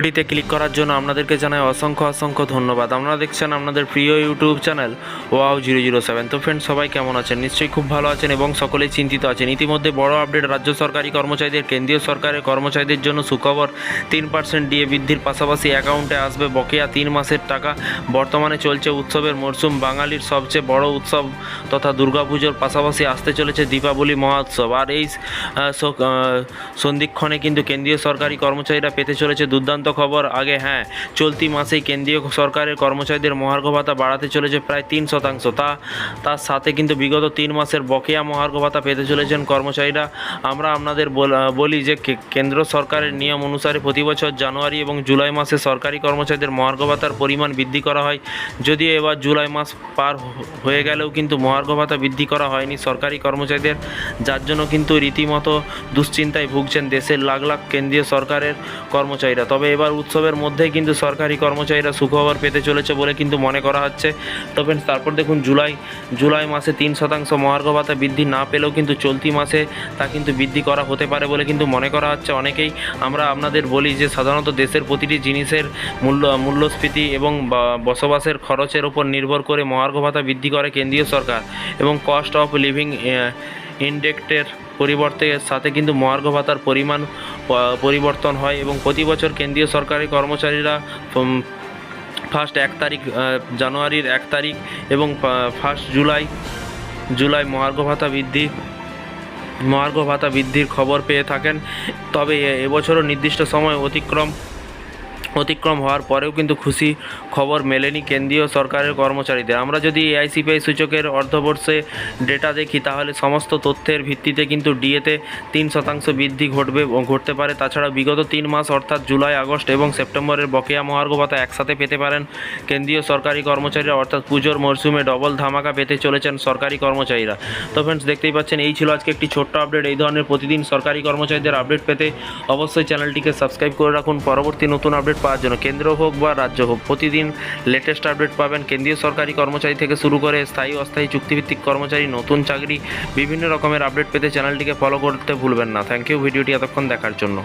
ভিডিওটিতে ক্লিক করার জন্য আপনাদেরকে জানাই অসংখ্য অসংখ্য ধন্যবাদ। আপনারা দেখছেন আপনাদের প্রিয় YouTube channel wow zero zero seven তো ফ্রেন্ড সবাই কেমন আছেন? নিশ্চয়ই খুব ভালো আছেন এবং সকলেই চিন্তিত আছেন। ইতিমধ্যে বড় আপডেট রাজ্য সরকারি কর্মচারীদের, কেন্দ্রীয় সরকারের কর্মচারীদের জন্য সুখবর, তিন পার্সেন্ট ডিএ বৃদ্ধির পাশাপাশি অ্যাকাউন্টে আসবে বকেয়া তিন মাসের টাকা। বর্তমানে চলছে উৎসবের মরশুম বাঙালির সবচেয়ে বড় উৎসব তথা দুর্গাপুজোর পাশাপাশি আসতে চলেছে দীপাবলি মহোৎসব। আর এই সন্ধিক্ষণে কিন্তু কেন্দ্রীয় সরকারি কর্মচারীরা পেতে চলেছে দুর্দান্ত খবর আগে হ্যাঁ চলতি মাসেই কেন্দ্রীয় সরকারের কর্মচারীদের মহার্ঘ ভাতা বাড়াতে চলেছে প্রায় তিন শতাংশ। তা, তার সাথে কিন্তু বিগত তিন মাসের বকেয়া মহার্ঘ ভাতা পেতে চলেছেন কর্মচারীরা। আমরা আপনাদের বল- যে কেন্দ্র সরকারের নিয়ম অনুসারে প্রতি বছর জানুয়ারি এবং জুলাই মাসে সরকারি কর্মচারীদের মহার্ঘ ভাতার পরিমাণ বৃদ্ধি করা হয়। যদিও এবার জুলাই মাস পার হয়ে গেলেও কিন্তু মহার্ঘ ভাতা বৃদ্ধি করা হয়নি সরকারি কর্মচারীদের। যার জন্য কিন্তু রীতিমতো দুশ্চিন্তায় ভুগছেন দেশের লাখ লাখ কেন্দ্রীয় সরকারের কর্মচারীরা। তবে এবার উৎসবের মধ্যেই কিন্তু সরকারি কর্মচারীরা সুখবর পেতে চলেছে বলে কিন্তু মনে করা হচ্ছে। তবে তারপর দেখুন, জুলাই জুলাই মাসে তিন শতাংশ মহার্ঘ ভাতা বৃদ্ধি না পেলেও কিন্তু চলতি মাসে তা কিন্তু বৃদ্ধি করা হতে পারে বলে কিন্তু মনে করা হচ্ছে। অনেকেই আমরা আপনাদের বলি যে, সাধারণত দেশের প্রতিটি জিনিসের মূল্য, মূল্যস্ফীতি এবং বসবাসের খরচের উপর নির্ভর করে মহার্ঘ ভাতা বৃদ্ধি করে কেন্দ্রীয় সরকার এবং কস্ট অফ লিভিং ইন্ডেক্টের পরিবর্তে সাথে কিন্তু মহার্ঘ ভাতার পরিমাণ পরিবর্তন হয় এবং প্রতি বছর কেন্দ্রীয় সরকারি কর্মচারীরা ফার্স্ট এক তারিখ জানুয়ারির এক তারিখ এবং ফার্স্ট জুলাই জুলাই মহার্ঘ ভাতা বৃদ্ধি, মহার্ঘ ভাতা বৃদ্ধির খবর পেয়ে থাকেন। তবে এবছরও নির্দিষ্ট সময় অতিক্রম অতিক্রম হওয়ার পরেও কিন্তু খুশি খবর মেলেনি কেন্দ্রীয় সরকারের কর্মচারীদের। আমরা যদি এআইসিপিআই সূচকের অর্ধবর্ষে ডেটা দেখি, তাহলে সমস্ত তথ্যের ভিত্তিতে কিন্তু ডিএতে তিন শতাংশ বৃদ্ধি ঘটবে ঘটতে পারে। তাছাড়া বিগত তিন মাস, অর্থাৎ জুলাই, আগস্ট এবং সেপ্টেম্বরের বকেয়া মহার্ঘ ভাতা একসাথে পেতে পারেন কেন্দ্রীয় সরকারি কর্মচারীরা, অর্থাৎ পুজোর মরশুমে ডবল ধামাকা পেতে চলেছেন সরকারি কর্মচারীরা। তো ফ্রেন্ডস দেখতেই পাচ্ছেন, এই ছিল আজকে একটি ছোট্ট আপডেট এই ধরনের প্রতিদিন সরকারি কর্মচারীদের আপডেট পেতে অবশ্যই চ্যানেলটিকে সাবস্ক্রাইব করে রাখুন। পরবর্তী নতুন আপডেট পাওয়ার জন্য কেন্দ্র হোক বা রাজ্য হোক, প্রতিদিন লেটেস্ট আপডেট পাবেন। কেন্দ্রীয় সরকারি কর্মচারী থেকে শুরু করে স্থায়ী অস্থায়ী চুক্তিভিত্তিক কর্মচারী, নতুন চাকরি, বিভিন্ন রকমের আপডেট পেতে চ্যানেলটিকে ফলো করতে ভুলবেন না। থ্যাংক ইউ ভিডিওটি এতক্ষণ দেখার জন্য।